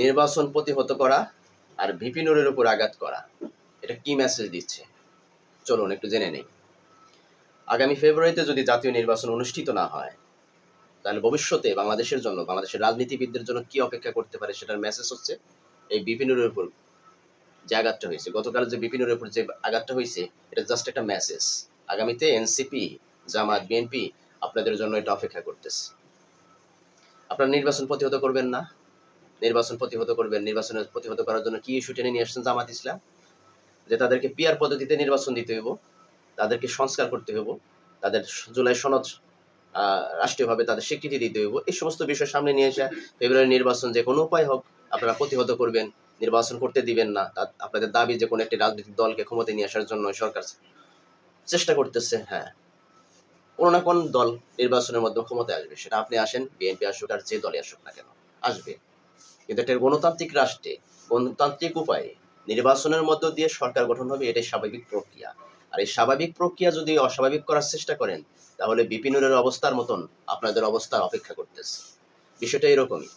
নির্বাচন প্রতিহত করা আর ভিপি ভিপিনুরের উপর আঘাত করা, এটা কি মেসেজ দিচ্ছে? চলুন, একটু জেনে নেই। আগামী ফেব্রুয়ারিতে যদি জাতীয় নির্বাচন অনুষ্ঠিত না হয়, তাহলে ভবিষ্যতে বাংলাদেশের জন্য, বাংলাদেশের রাজনীতিবিদদের জন্য কি অপেক্ষা করতে পারে সেটার মেসেজ হচ্ছে এই বিপিনুরের উপর যে আঘাতটা হয়েছে। গতকাল যে বিপিনুরের উপর যে আঘাতটা হয়েছে, এটা জাস্ট একটা মেসেজ আগামীতে এনসিপি, জামাত, বিএনপি আপনাদের জন্য এটা অপেক্ষা করতেছে। আপনারা নির্বাচন প্রতিহত করবেন না? নির্বাচন প্রতিহত করবেন, নির্বাচন প্রতিহত করার জন্য কি ইস্যু টেনে নিয়ে আসছেন জামাত ইসলাম? যে তাদেরকে পিয়ার পদ্ধতিতে নির্বাচন দিতে হইব, তাদেরকে সংস্কার করতে হইব, তাদের জুলাই সনদ রাষ্ট্রীয়ভাবে তাদের স্বীকৃতি দিতে হইব, এই সমস্ত বিষয় সামনে নিয়ে এসে ফেব্রুয়ারি নির্বাচন যে কোনো উপায় হোক, আপনারা প্রতিহত করবেন, নির্বাচন করতে দিবেন না। আপনাদের দাবি যে কোনো একটি রাজনৈতিক দলকে ক্ষমতায় নিয়ে আসার জন্য সরকার চেষ্টা করতেছে হ্যাঁ। কোনো না কোন দল নির্বাচনের মাধ্যমে ক্ষমতায় আসবে, সেটা আপনি আসেন, বিএনপি আসুক আর যে দলে আসুক না কেন, আসবে। কিন্তু একটা গণতান্ত্রিক রাষ্ট্রে গণতান্ত্রিক উপায়ে নির্বাচনের মধ্য দিয়ে সরকার গঠন হবে এটাই স্বাভাবিক প্রক্রিয়া। আর এই স্বাভাবিক প্রক্রিয়া যদি অস্বাভাবিক করার চেষ্টা করেন, তাহলে বিপিনুরের অবস্থার মতন আপনাদের অবস্থা অপেক্ষা করতেছে। বিষয়টা এরকমই।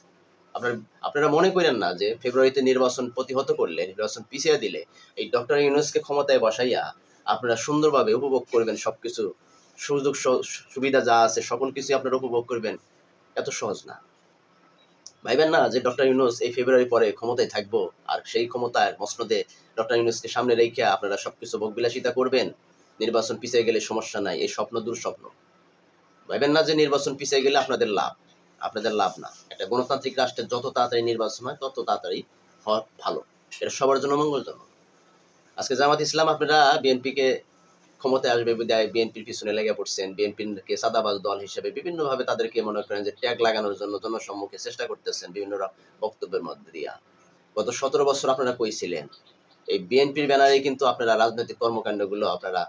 আপনার, আপনারা মনে করেন না যে ফেব্রুয়ারিতে নির্বাচন প্রতিহত করলে, নির্বাচন পিছিয়ে দিলে এই ডক্টর ইউনুসকে ক্ষমতায় বসাইয়া আপনারা সুন্দরভাবে উপভোগ করবেন সবকিছু। সুযোগ সুবিধা যা আছে, সকল কিছু আপনারা উপভোগ করবেন। এত সহজ না। ভাইবেন না যে ডক্টর ইউনুস এই ফেব্রুয়ারি পরে ক্ষমতায় থাকব, আর সেই ক্ষমতার মসনদে ডক্টর ইউনুসকে সামনে রেখে আপনারা সবকিছু ভোগবিলাসিতা করবেন। নির্বাচন পিছিয়ে গেলে সমস্যা নাই, এই স্বপ্ন দুঃস্বপ্ন। ভাইবেন না যে নির্বাচন পিছিয়ে গেলে আপনাদের লাভ আপনাদের লাভ না। একটা গণতান্ত্রিক রাষ্ট্রের যত তাড়াতাড়ি নির্বাচন হয়, তত তাড়াতাড়ি হওয়া ভালো। এটা সবার জন্য মঙ্গলজনক। আজকে জামাত ইসলাম আপনারা বিএনপিকে ক্ষমতায় আসবে বিদায় বিএনপির পিছনে লেগে পড়ছেন। বিএনপিকে সাদাবাজ দল হিসেবে বিভিন্নভাবে তাদেরকে মনে করেন যে ট্যাগ লাগানোর জন্য জনসম্মুখে চেষ্টা করতেছেন বিভিন্ন বক্তব্যের মধ্যে দিয়া। গত সতেরো বছর আপনারা কইছিলেন এই বিএনপির ব্যানারে কিন্তু আপনারা রাজনৈতিক কর্মকাণ্ডগুলো আপনারা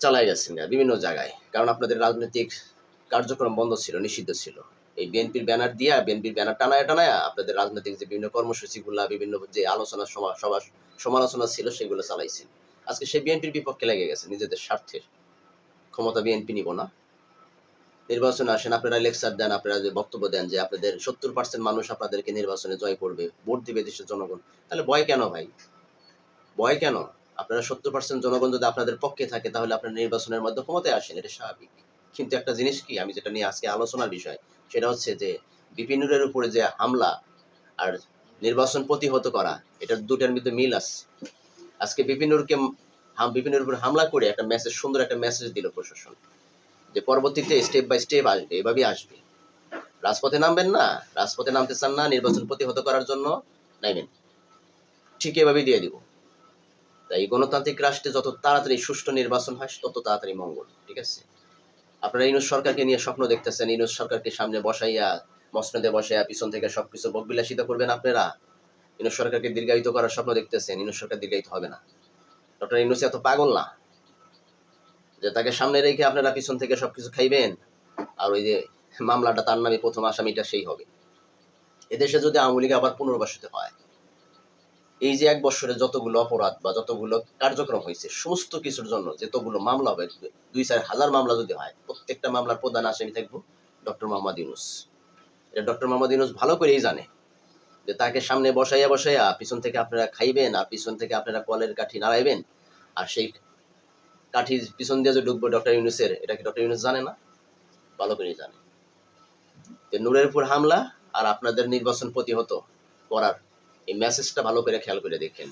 চালাই যাচ্ছেন না, বিভিন্ন জায়গায়। কারণ আপনাদের রাজনৈতিক কার্যক্রম বন্ধ ছিল, নিষিদ্ধ ছিল। এই বিএনপির ব্যানার দিয়া, বিএনপির ব্যানার টানায় টানায় আপনাদের রাজনৈতিক যে বিভিন্ন কর্মসূচিগুলা, বিভিন্ন যে আলোচনা সভা, সমালোচনা ছিল, সেগুলো চালাইছেন। আজকে সেই বিএনপির বিপক্ষে লেগে গেছে, নিজেদের স্বার্থের। ক্ষমতা বিএনপি নিব না। নির্বাচনে আসেন, আপনারা লেকচার দেন, আপনারা যে বক্তব্য দেন যে আপনাদের সত্তর পার্সেন্ট মানুষ আপনাদেরকে নির্বাচনে জয় করবে, ভোট দিবে দেশের জনগণ। তাহলে ভয় কেন ভাই? ভয় কেন? আপনারা সত্তর পার্সেন্ট জনগণ যদি আপনাদের পক্ষে থাকে, তাহলে আপনারা নির্বাচনের মধ্যে ক্ষমতায় আসেন, এটা স্বাভাবিক। কিন্তু একটা জিনিস কি? আমি যেটা নিয়ে আজকে আলোচনার বিষয়, সেটা হচ্ছে যে বিপিনুরের উপরে যে হামলা আর নির্বাচন প্রতিহত করা, এটার দুটার মধ্যে মিল আছে। আজকে বিপিনুরকে বিপিনুর উপর হামলা করে একটা মেসেজ সুন্দর একটা মেসেজ দিল প্রশাসন। যে পরবর্তীতে স্টেপ বাই স্টেপ আসবে, এভাবেই আসবে। রাজপথে নামবেন না, রাজপথে নামতে চান না, নির্বাচন প্রতিহত করার জন্য নাইবেন। ঠিক এভাবেই দিয়ে দিব। তাই গণতান্ত্রিক রাষ্ট্রে যত তাড়াতাড়ি সুষ্ঠু নির্বাচন হয়, তত তাড়াতাড়ি মঙ্গল, ঠিক আছে? আপনারা ইনুস সরকারকে নিয়ে স্বপ্ন দেখতেছেন ইনুস সরকারকে সামনে বসাইয়া, মসনদে বসাইয়া, পিছন থেকে সবকিছু বকবিলাসিতা করবেন আপনারা? ইনুস সরকারকে দীর্ঘায়িত করার স্বপ্ন দেখতেছেন, ইনুস সরকার দীর্ঘায়িত হবে না। ডক্টর ইনুস এত পাগল না যে তাকে সামনে রেখে আপনারা পিছন থেকে সবকিছু খাইবেন, আর ওই যে মামলাটা তার নামে প্রথম আসামিটা সেই হবে। এদেশে যদি আওয়ামী লীগ আবার পুনর্বাসিত হয়, এই যে এক বছরে যতগুলো অপরাধ বা যতগুলো কার্যক্রম হয়েছে, সমস্ত কিছুর জন্য যতগুলো মামলা হবে, দুই চার হাজার মামলা যদি হয়, প্রত্যেকটা মামলার প্রধান আসামি থাকব ডক্টর মোহাম্মদ ইউনুস। এটা ডক্টর মোহাম্মদ ইউনুস ভালো করেই জানে। তাকে সামনে বসাইয়া বসাইয়া পিছন থেকে আপনারা খাইবেন আর পিছন থেকে আপনারা কলের কাঠি নাড়াইবেন। আর সেই কাঠি পিছন দিয়ে যে ঢুকবো ডক্টর ইউনুসের, এটা কি ডক্টর ইউনুস জানে না? ভালো করেই জানে। নূরের উপর হামলা আর আপনাদের নির্বাচন প্রতিহত করার এই মেসেজটা ভালো করে খেয়াল করে দেখেন,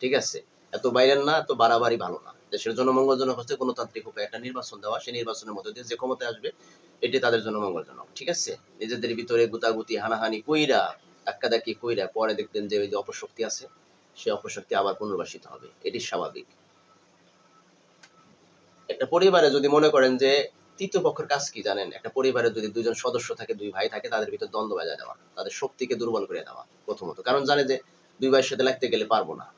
ঠিক আছে? এত বাইরের না, এত বাড়াবাড়ি ভালো না। দেশের জন্য মঙ্গলজনক হচ্ছে গণতান্ত্রিক উপায়ে। একটা নির্বাচন দেওয়া, সেই নির্বাচনের মধ্যে দিয়ে যে ক্ষমতায় আসবে, এটি তাদের জন্য মঙ্গলজনক ঠিক আছে? নিজেদের ভিতরে গুতাগুতি, হানাহানি, কইরা ধাক্কাধাক্কি কইরা পরে দেখবেন যে ওই যে অপশক্তি আছে সে অপশক্তি আবার পুনর্বাসিত হবে। এটি স্বাভাবিক। একটা পরিবারে যদি মনে করেন যে তৃতীয় পক্ষের কাজ কি জানেন? একটা পরিবারে যদি দুজন সদস্য থাকে, দুই ভাই থাকে, তাদের ভিতর দ্বন্দ্ব বাজা দেওয়া, তাদের শক্তিকে দুর্বল করে দেওয়া প্রথমত। কারণ জানে যে দুই ভাইয়ের সাথে লাগতে গেলে পারব না।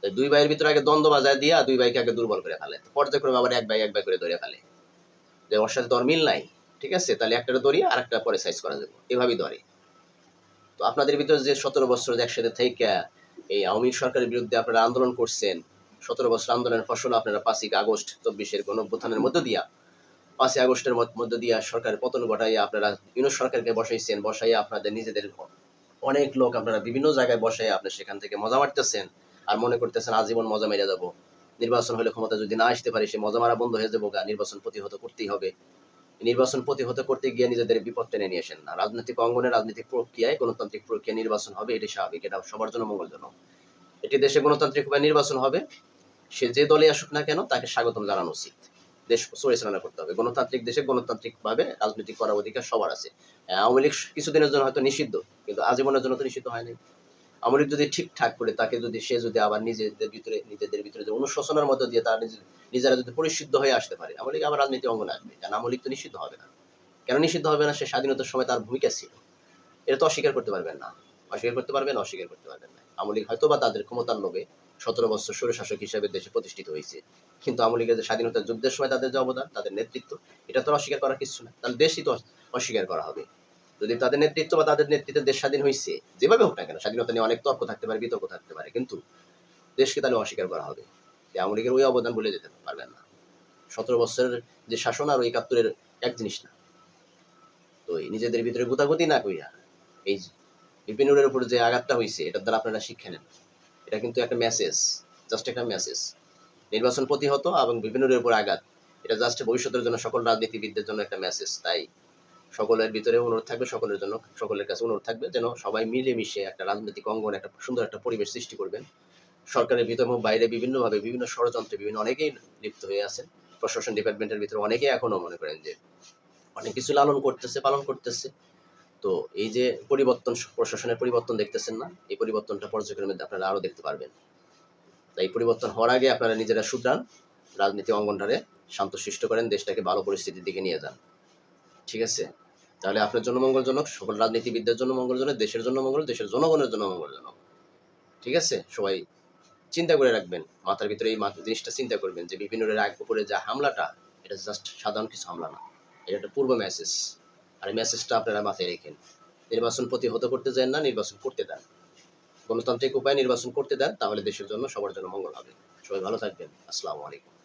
তাই দুই ভাইয়ের ভিতরে আগে দ্বন্দ্ব বাজায় দিয়া দুই ভাইকে আগে দুর্বল করে ফেলে। পর্যায়ক্রমে আবার এক ভাই এক ভাই করে ধরে ফেলে। যে ওর সাথে তোর মিল নাই, ঠিক আছে? তাহলে একটা ধরি আর একটা পরে সাইজ করা যাবে। এভাবেই ধরে। তো আপনাদের ভিতরে যে সতেরো বছর একসাথে থেকে এই আওয়ামী সরকারের বিরুদ্ধে আপনারা আন্দোলন করছেন, সতেরো বছর আন্দোলনের ফসল আপনারা পাঁচই আগস্ট চব্বিশের গণ অভ্যুত্থানের মধ্য দিয়া, পাঁচই আগস্টের মধ্য- দিয়া সরকারের পতন ঘটাইয়া আপনারা ইউনুস সরকারকে বসাইছেন, বসাইয়া আপনাদের নিজেদের অনেক লোক আপনারা বিভিন্ন জায়গায় বসে আপনি সেখান থেকে মজা মারতেছেন আর মনে করতেছেন আজীবন মজা মেরে যাব। নির্বাচন হলে ক্ষমতা যদি না আসতে পারে, সে মজা মারা বন্ধ হয়ে যাব গা নির্বাচন প্রতিহত করতেই হবে। নির্বাচন প্রতিহত করতে গিয়ে নিজেদের বিপদ টেনে নিয়ে আসেন না। রাজনৈতিক অঙ্গনে রাজনৈতিক প্রক্রিয়ায় গণতান্ত্রিক প্রক্রিয়া নির্বাচন হবে, এটি স্বাভাবিক। এটা সবার জন্য মঙ্গলজনক। এটি দেশে গণতান্ত্রিক উপায় নির্বাচন হবে। সে যে দলে আসুক না কেন, তাকে স্বাগতম জানানো উচিত। দেশ পরিচালনা করতে হবে। গণতান্ত্রিক দেশে গণতান্ত্রিক ভাবে রাজনৈতিক করার অধিকার সবার আছে। আওয়ামী লীগ কিছুদিনের জন্য হয়তো নিষিদ্ধ, কিন্তু আজীবনের জন্য তো নিষিদ্ধ হয়নি লীগ যদি ঠিকঠাক করে, তাকে যদি সে যদি আবার নিজেদের ভিতরে নিজেদের ভিতরে যে অনুশোচনার মধ্য দিয়ে তার নিজে- নিজেরা যদি পরিশুদ্ধ হয়ে আসতে পারে আওয়ামী লীগ আবার রাজনীতি অঙ্গনে আসবে। কারণ আওয়ামী লীগ তো নিষিদ্ধ হবে না। কেন নিষিদ্ধ হবে না? সে স্বাধীনতার সময় তার ভূমিকা ছিল। এটা তো অস্বীকার করতে পারবেন না। অস্বীকার করতে পারবেন, অস্বীকার করতে পারবেন না। আওয়ামী লীগ হয়তো বা তাদের ক্ষমতার লোভে সতেরো বছর স্বৈরশাসক হিসেবে দেশে প্রতিষ্ঠিত হয়েছে। কিন্তু আওয়ামী যে স্বাধীনতার যুদ্ধের সময় তাদের যে অবদান, তাদের নেতৃত্ব, এটা তো অস্বীকার করার কিছু না। তাহলে দেশই তো অস্বীকার করা হবে। যদি তাদের নেতৃত্ব বা তাদের নেতৃত্বে দেশ স্বাধীন হয়েছে যেভাবে হোক না কেন, স্বাধীনতা নিয়ে অনেক তর্ক থাকতে পারে, বিতর্ক থাকতে পারে, কিন্তু দেশকে তাহলে অস্বীকার করা হবে। আওয়ামী লীগের ওই অবদান বলে যেতে পারবেন না। সতেরো বছরের যে শাসন আর ওই একাত্তরের এক জিনিস না। তো এই নিজেদের ভিতরে গুতাগুতি না কইরা এই বিপিনুরের উপর যে আঘাতটা হয়েছে এটার দ্বারা আপনারা শিক্ষা নেন। এটা কিন্তু একটা মেসেজ জাস্ট একটা মেসেজ নির্বাচন প্রতিহত এবং বিপিনুরের উপর আঘাত, এটা জাস্ট ভবিষ্যতের জন্য, সকল রাজনীতিবিদদের জন্য একটা মেসেজ তাই সকলের ভিতরে অনুরোধ থাকবে, সকলের জন্য, সকলের কাছে অনুরোধ থাকবে যেন সবাই মিলেমিশে একটা রাজনৈতিক অঙ্গন একটা সুন্দর একটা পরিবেশ সৃষ্টি করবেন। সরকারের ভিতর এবং বাইরে বিভিন্নভাবে বিভিন্ন ষড়যন্ত্রে বিভিন্ন অনেকেই লিপ্ত হয়ে আছেন। প্রশাসন ডিপার্টমেন্টের ভিতরে অনেকেই এখনও মনে করেন যে অনেক কিছু লালন করতেছে, পালন করতেছে। তো এই যে পরিবর্তন, প্রশাসনের পরিবর্তন দেখতেছেন না, এই পরিবর্তনটা পর্যায়ক্রমে আপনারা আরও দেখতে পারবেন। তাই পরিবর্তন হওয়ার আগে আপনারা নিজেরা শুধরান, রাজনীতি অঙ্গনটারে শান্ত শান্তশিষ্ট করেন, দেশটাকে ভালো পরিস্থিতির দিকে নিয়ে যান। ঠিক আছে? তাহলে আপনার জন্য মঙ্গলজনক, সকল রাজনীতিবিদদের জন্য মঙ্গলজনক, দেশের জন্য মঙ্গল দেশের জনগণের জন্য মঙ্গলজনক। ঠিক আছে? সবাই চিন্তা করে রাখবেন, মাথার ভিতরে এই জিনিসটা চিন্তা করবেন যে বিভিন্ন উপরে যে হামলাটা, এটা জাস্ট সাধারণ কিছু হামলা না। এটা একটা পূর্ব মেসেজ আর এই মেসেজটা আপনারা মাথায় রেখেন। নির্বাচন প্রতিহত করতে চান না, নির্বাচন করতে দেন। গণতান্ত্রিক উপায়ে নির্বাচন করতে দেন, তাহলে দেশের জন্য সবার জন্য মঙ্গল হবে। সবাই ভালো থাকবেন। আসসালামু আলাইকুম।